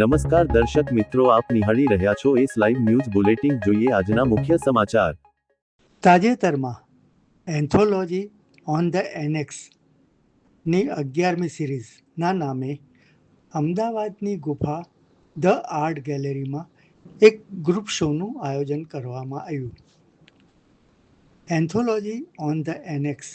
નમસ્કાર દર્શક મિત્રો, આપ નિહાળી રહ્યા છો એસ લાઈવ ન્યૂઝ બુલેટિન. જોઈએ આજના મુખ્ય સમાચાર. તાજેતરમાં એન્થોલોજી ઓન ધ એનેક્સની અગિયારમી સિરીઝના નામે અમદાવાદની ગુફા ધ આર્ટ ગેલેરીમાં એક ગ્રુપ શોનું આયોજન કરવામાં આવ્યું. એન્થોલોજી ઓન ધ એનેક્સ,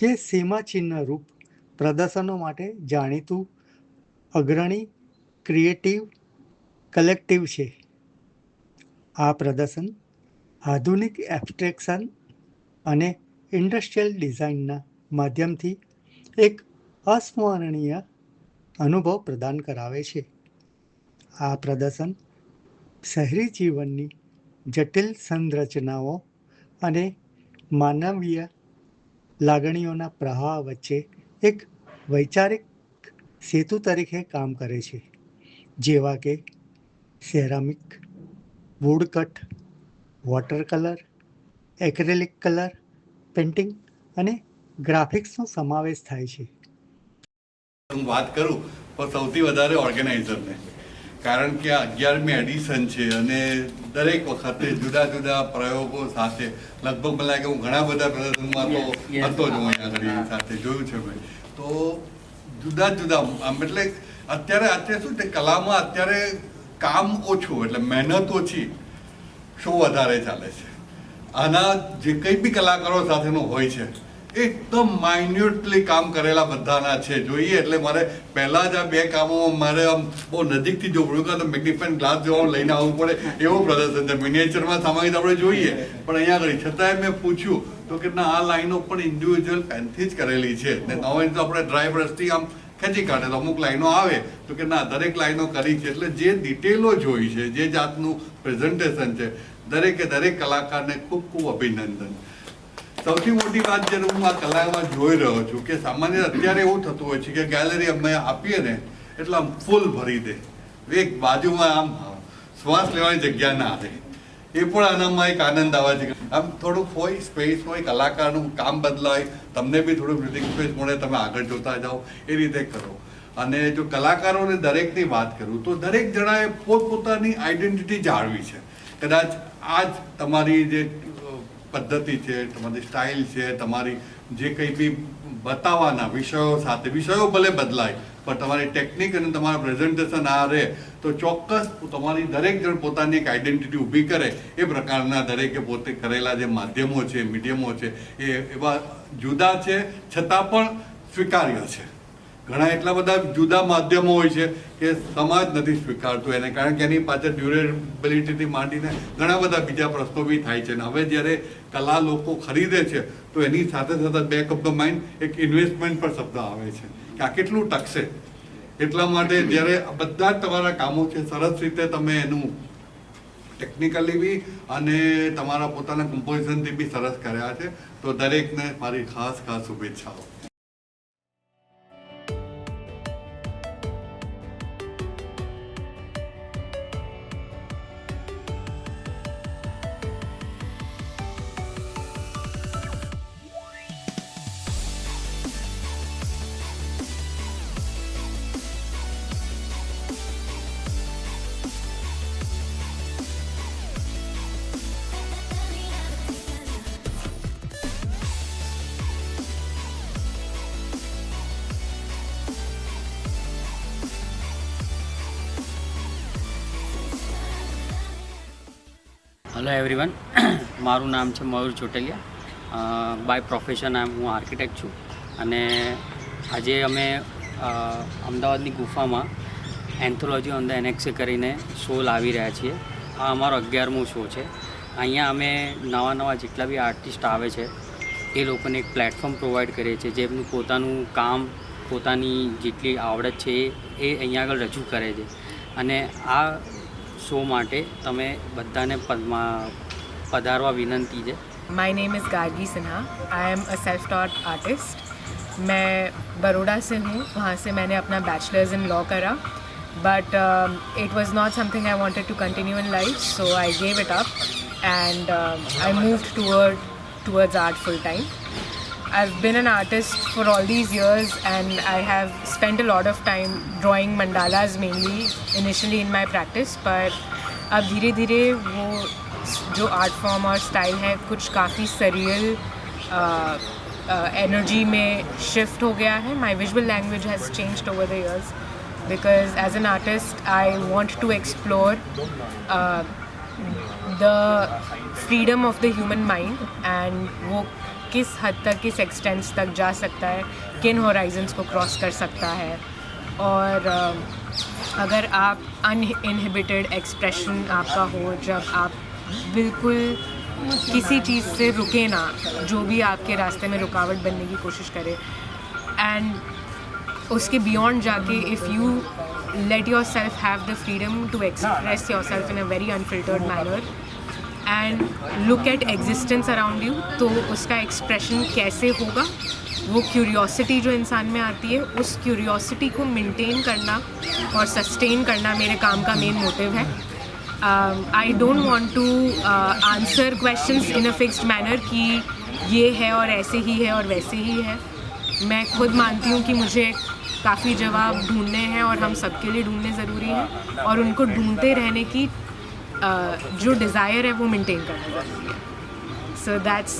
જે સીમાચિહ્ન રૂપ પ્રદર્શનો માટે જાણીતું અગ્રણી ક્રિએટિવ કલેક્ટિવ છે. આ પ્રદર્શન આધુનિક એબ્સ્ટ્રેક્શન અને ઇન્ડસ્ટ્રીયલ ડિઝાઇનના માધ્યમથી એક અસ્મરણીય અનુભવ પ્રદાન કરાવે છે. આ પ્રદર્શન શહેરી જીવનની જટિલ સંરચનાઓ અને માનવીય લાગણીઓના પ્રવાહ વચ્ચે એક વૈચારિક સેતુ તરીકે કામ કરે છે. જેવા કે ceramic woodcut water colour acrylic colour painting અને ગ્રાફિક્સનો સમાવેશ થાય છે. હું વાત કરું તો સૌથી વધારે ઓર્ગેનાઇઝરને કારણ કે આ અગિયારમી એડિશન છે અને દરેક વખતે જુદા જુદા પ્રયોગો સાથે લગભગ મને લાગે હું ઘણા બધા પ્રદર્શનમાં તો હતો જ હું અહીંયા એની સાથે જોયું છે મેં. તો જુદા જુદા આમ એટલે અત્યારે અત્યારે શું છે, કલામાં અત્યારે કામ ઓછું, એટલે મહેનત ઓછી, શો વધારે ચાલે છે. આના જે કંઈ બી કલાકારો સાથેનો હોય છે, એકદમ માઇન્યુટલી કામ કરેલા બધાના છે. જોઈએ, એટલે મારે પહેલાં જ આ બે કામો મારે આમ બહુ નજીકથી જો પડ્યું કારણ મેગ્નિફાઇન ગ્લાસ જોવા લઈને આવવું પડે એવું પ્રદર્શન છે. મિનિએચરમાં સામાન્ય આપણે જોઈએ, પણ અહીંયા આગળ છતાંય મેં પૂછ્યું તો કે ના, આ લાઈનો પણ ઇન્ડિવિજ્યુઅલ પેનથી જ કરેલી છે. ને તો આપણે ડ્રાય બ્રશથી આમ ખેંચી કાઢે તો અમુક લાઈનો આવે. તો કે ના, દરેક લાઈનો કરી છે. એટલે જે ડિટેલો જોઈ છે, જે જાતનું પ્રેઝન્ટેશન છે, દરેકે દરેક કલાકારને ખૂબ ખૂબ અભિનંદન. સૌથી મોટી વાત જ્યારે હું આ કલામાં જોઈ રહ્યો છું કે સામાન્ય અત્યારે એવું થતું હોય છે કે ગેલેરી અમે આપીએ ને, એટલે આમ ફૂલ ભરી દે. એક બાજુમાં આમ શ્વાસ લેવાની જગ્યા ના આવે એ પણ આનામાં એક આનંદ આવે છે આમ થોડુંક હોય સ્પેસ હોય, કલાકારનું કામ બદલાય, તમને બી થોડું મ્યુઝિક સ્પેસ મળે, તમે આગળ જોતા જાઓ, એ રીતે કરો. અને જો કલાકારોને દરેકની વાત કરું, તો દરેક જણાએ પોતપોતાની આઈડેન્ટિટી જાળવી છે. કદાચ આ જ તમારી જે પદ્ધતિ છે, તમારી સ્ટાઇલ છે, તમારી જે કંઈ બી બતાવવાના વિષયો સાથે, વિષયો ભલે બદલાય પણ તમારી ટેકનિક અને તમારા પ્રેઝન્ટેશન આ રહે, તો ચોક્કસ તમારી દરેક જણ પોતાની એક આઈડેન્ટિટી ઊભી કરે. એ પ્રકારના દરેકે પોતે કરેલા જે માધ્યમો છે મીડિયમો છે, એ એવા જુદા છે, છતાં પણ સ્વીકાર્ય છે. ઘણા એટલા બધા જુદા માધ્યમો હોય છે કે સમાજ નથી સ્વીકારતું એને, કારણ કે એની પાછળ ડ્યુરેબિલિટીથી માંડીને ઘણા બધા બીજા પ્રશ્નો બી થાય છે. અને હવે જ્યારે કલા લોકો ખરીદે છે, તો એની સાથે સાથે બેક ઓફ ધ માઇન્ડ એક ઇન્વેસ્ટમેન્ટ પર શબ્દ આવે છે કે આ કેટલું ટકશે? એટલા માટે જ્યારે બધા જ તમારા કામો છે, સરસ રીતે તમે એનું ટેકનિકલી બી અને તમારા પોતાના કમ્પોઝિશનથી બી સરસ કર્યા છે. તો દરેકને મારી ખાસ ખાસ શુભેચ્છાઓ. હેલો એવરીવન મારું નામ છે મયુર ચોટલિયા. બાય પ્રોફેશન આમ હું આર્કિટેક્ટ છું. અને આજે અમે અમદાવાદની ગુફામાં એન્થોલોજી ઓન ધ એનેક્સે કરીને શો લાવી રહ્યા છીએ. આ અમારો અગિયારમો શો છે. અહીંયા અમે નવા નવા જેટલા બી આર્ટિસ્ટ આવે છે, એ લોકોને એક પ્લેટફોર્મ પ્રોવાઈડ કરીએ છીએ જેમનું પોતાનું કામ, પોતાની જેટલી આવડત છે, એ અહીંયા આગળ રજૂ કરે છે. અને આ શો માટે તમે બધાને પદમાં પધારવા વિનંતી છે my name is Gargi Sinha I am a self taught artist मैं बड़ोड़ा से हूँ वहाँ से मैंने अपना बैचलर्स इन लॉ करा but it was not something I wanted to continue in life so I gave it up and I moved toward towards art full time I've been an artist for all these years and I have spent a lot of time drawing mandalas mainly initially in my practice but अब धीरे धीरे वो जो art form और style है कुछ काफ़ी surreal energy में शिफ्ट हो गया है my visual language has changed over the years because as an artist I want to explore the freedom of the human mind and वो किस हद तक, किस एक्सटेंस तक जा सकता है, किन होराइजन्स को क्रॉस कर सकता है। और अगर आप अनइनहिबिटेड एक्सप्रेशन आपका हो, जब आप बिल्कुल किसी चीज़ से रुके ना, जो भी आपके रास्ते में रुकावट बनने की कोशिश करे एंड उसके बियॉन्ड जाके if you let yourself have the freedom to express yourself in a very unfiltered manner and look at existence around you तो उसका एक्सप्रेशन कैसे होगा? वो क्यूरियोसिटी जो इंसान में आती है, उस क्यूरियोसिटी को मेंटेन करना और सस्टेन करना मेरे काम का मेन मोटिव है। I don't want to answer questions in a fixed manner कि ये है और ऐसे ही है और वैसे ही है। मैं खुद मानती हूँ कि मुझे काफ़ी जवाब ढूँढने हैं और हम सबके लिए ढूँढने ज़रूरी हैं और उनको ढूंढते रहने की जो डिज़ायर है वो मेंटेन करना ज़रूरी है. So that's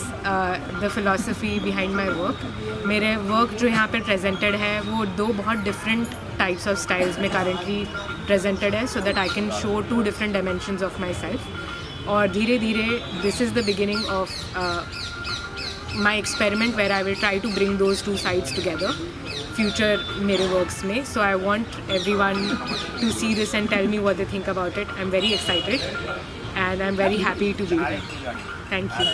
the philosophy behind my work मेरे वर्क जो यहाँ पे प्रेजेंटेड है, वो दो बहुत डिफरेंट टाइप्स ऑफ़ स्टाइल्स में करेंटली प्रेजेंटेड है so that I can show two different dimensions of myself और धीरे धीरे this is the beginning of my experiment where I will try to bring those two sides together. future मेरे works में so I want everyone to see this and tell me what they think about it I'm very excited and I'm very happy to be here thank you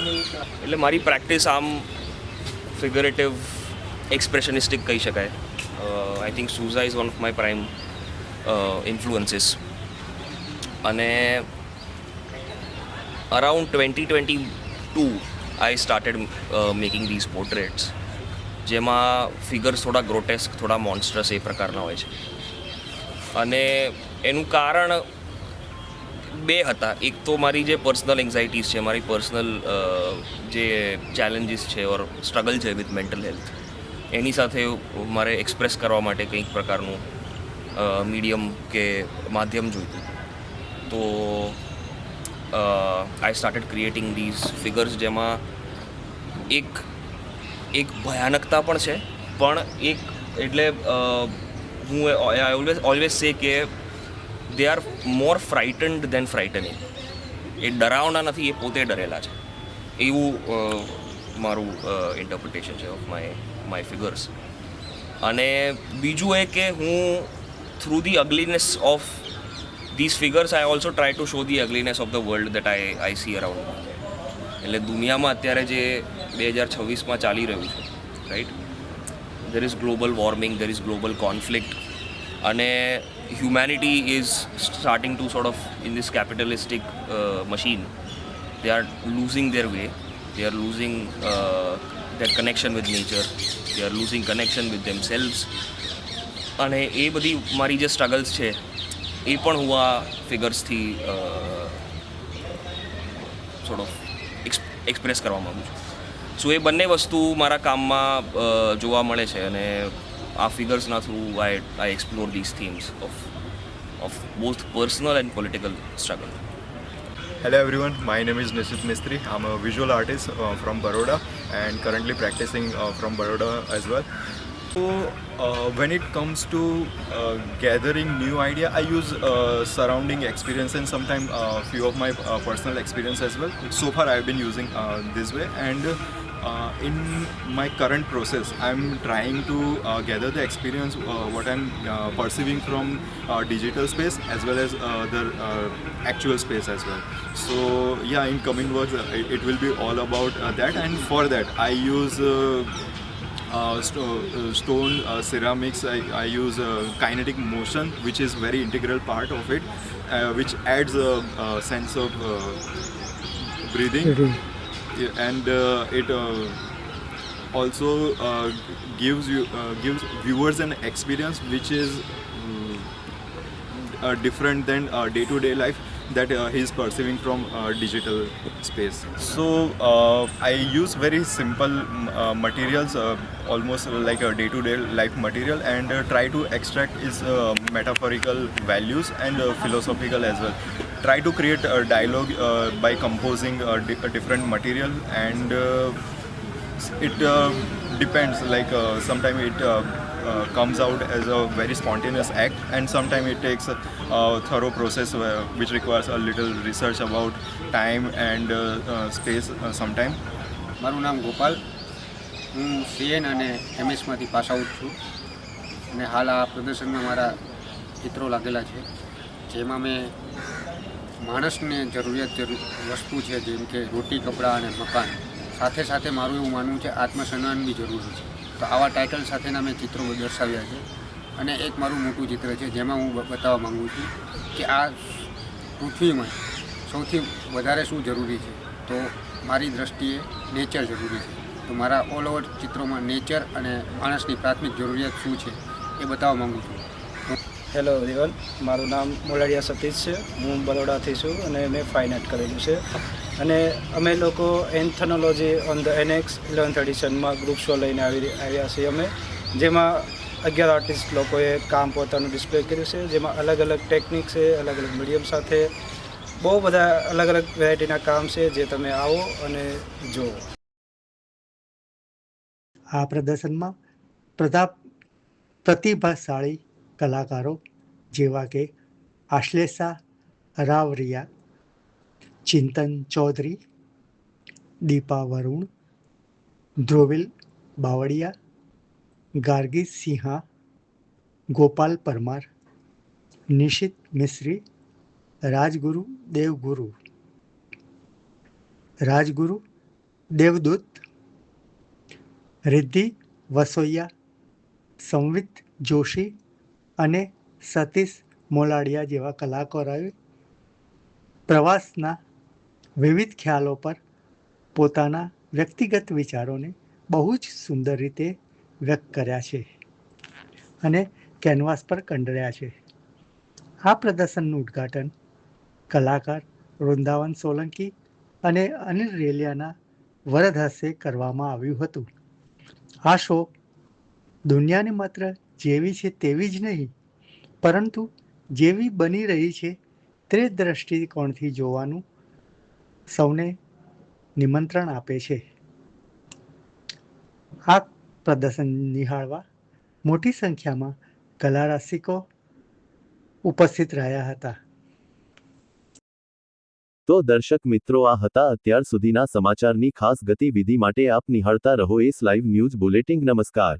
એટલે મારી practice આમ figurative expressionistic કહી શકાય I think Souza is one of my prime influences અને around twenty twenty two I started making these portraits જેમાં figures થોડા ગ્રોટેસ્ક થોડા મોન્સ્ટ્રસ એ પ્રકારના હોય છે. અને એનું કારણ બે હતા. એક તો મારી જે પર્સનલ એન્ઝાઇટીઝ છે, મારી પર્સનલ જે ચેલેન્જીસ છે ઓર સ્ટ્રગલ છે વિથ મેન્ટલ હેલ્થ એની સાથે મારે એક્સપ્રેસ કરવા માટે કંઈક પ્રકારનું મીડિયમ કે માધ્યમ જોઈતું. તો I started creating these figures જેમાં એક એક ભયાનકતા પણ છે. પણ એક એટલે હું આઈ ઓલવેઝ ઓલવેઝ સે કે દે આર મોર ફ્રાઇટન્ડ દેન ફ્રાઇટનિંગ એ ડરાવના નથી, એ પોતે ડરેલા છે. એવું મારું ઇન્ટરપ્રિટેશન છે ઓફ માય માય ફિગર્સ અને બીજું એ કે હું through the ugliness of this figures I also try to show the ugliness of the world that I I see around એટલે દુનિયામાં અત્યારે જે બે હજાર છવ્વીસમાં ચાલી રહ્યું છે right there is global warming there is global conflict અને humanity is starting to sort of in this capitalistic machine they are losing their way they are losing uh, their connection with nature they are losing connection with themselves અને એ બધી મારી જે struggles છે એ પણ હું આ ફિગર્સથી of express કરવા માગું છું. સો એ બંને વસ્તુ મારા કામમાં અ, જોવા મળે છે અને આ ફિગર્સના through I I explore this themes of of both personal and political struggle a visual artist uh, from Baroda and currently practicing uh, from Baroda as well. So uh, when it comes to uh, gathering new idea, I use uh, surrounding experience and sometimes uh, few of my uh, personal experience as well. So far I've been using uh, this way and uh, in my current process i'm trying to uh, gather the experience uh, what i'm uh, perceiving from uh, digital space as well as uh, the uh, actual space as well. So yeah in coming works uh, it, it will be all about uh, that. And for that i use uh, uh, sto- uh, stone uh, ceramics. I, I use uh, kinetic motion which is very integral part of it uh, which adds a, a sense of uh, breathing and uh, it uh, also uh, gives you gives viewers an experience which is mm, uh, different than day to day life that uh, he is perceiving from digital space. So I use very simple materials, almost like a day-to-day life material, and try to extract its metaphorical values and philosophical as well Try to create a dialogue uh, by composing a, di- a different material and. Uh, it uh, depends like uh, sometimes it uh, uh, comes out as a very spontaneous act and sometimes it takes a, a thorough process where, which requires a little research about time and uh, uh, space uh, sometime મારું નામ ગોપાલ હું CN અને એમએસમાંથી pass out છું અને હાલ આ પ્રદર્શનમાં મારા ચિત્રો લાગેલા છે જેમાં મેં માણસને જરૂરિયાત જરૂર વસ્તુ છે જેમ કે રોટી, કપડાં અને મકાન. સાથે સાથે મારું એવું માનવું છે, આત્મસન્માન બી જરૂરી છે. તો આવા ટાઇટલ સાથેના મેં ચિત્રો દર્શાવ્યા છે. અને એક મારું મોટું ચિત્ર છે, જેમાં હું બતાવવા માગું છું કે આ પૃથ્વીમાં સૌથી વધારે શું જરૂરી છે? તો મારી દ્રષ્ટિએ નેચર જરૂરી છે. તો મારા ઓલ ઓવર ચિત્રોમાં નેચર અને માણસની પ્રાથમિક જરૂરિયાત શું છે એ બતાવવા માગું છું. હેલો એવરીવન મારું નામ મોલાડિયા સતીશ છે. હું બરોડાથી છું અને મેં ફાઇન આર્ટ કરેલું છે. અને અમે લોકો anthology on the annex eleventh એડિશનમાં group show લઈને આવી આવ્યા છીએ અમે, જેમાં અગિયાર આર્ટિસ્ટ લોકોએ કામ પોતાનું ડિસ્પ્લે કર્યું છે, જેમાં અલગ અલગ ટેકનિક છે, અલગ અલગ મીડિયમ સાથે. બહુ બધા અલગ અલગ વેરાયટીના કામ છે જે તમે આવો અને જુઓ. આ પ્રદર્શનમાં પ્રતાપ પ્રતિભાશાળી કલાકારો જેવા કે આશ્લેષા રાવરિયા ચિંતન ચૌધરી દીપા વરુણ ધ્રુવિલ બાવળિયા ગાર્ગી સિંહા ગોપાલ પરમાર નિશિત મિશ્રી રાજગુરુ દેવગુરુ રાજગુરુ દેવદૂત રિદ્ધિ વસોયા સંવિત જોશી અને સતીશ મોલાડિયા જેવા કલાકારોએ પ્રવાસના વિવિધ ખ્યાલો પર પોતાના વ્યક્તિગત વિચારોને બહુ જ સુંદર રીતે વ્યક્ત કર્યા છે અને કેનવાસ પર કંડર્યા છે. આ પ્રદર્શનનું ઉદ્ઘાટન કલાકાર વૃંદાવન સોલંકી અને અનિલ રેલિયાના વરદ હસ્તે કરવામાં આવ્યું હતું. આ શો દુનિયાને માત્ર જેવી છે તેવી જ નહીં. પરંતુ જેવી બની રહી છે તે દ્રષ્ટિકોણથી જોવાનું સૌને નિમંત્રણ આપે છે. આ પ્રદર્શન નિહાળવા મોટી સંખ્યામાં કલા રસિકો ઉપસ્થિત રહ્યા હતા. તો દર્શક મિત્રો, આ હતા અત્યાર સુધીના સમાચારની ખાસ ગતિવિધિ માટે આપ નિહાળતા રહો એસ લાઈવ ન્યૂઝ બુલેટિંગ નમસ્કાર.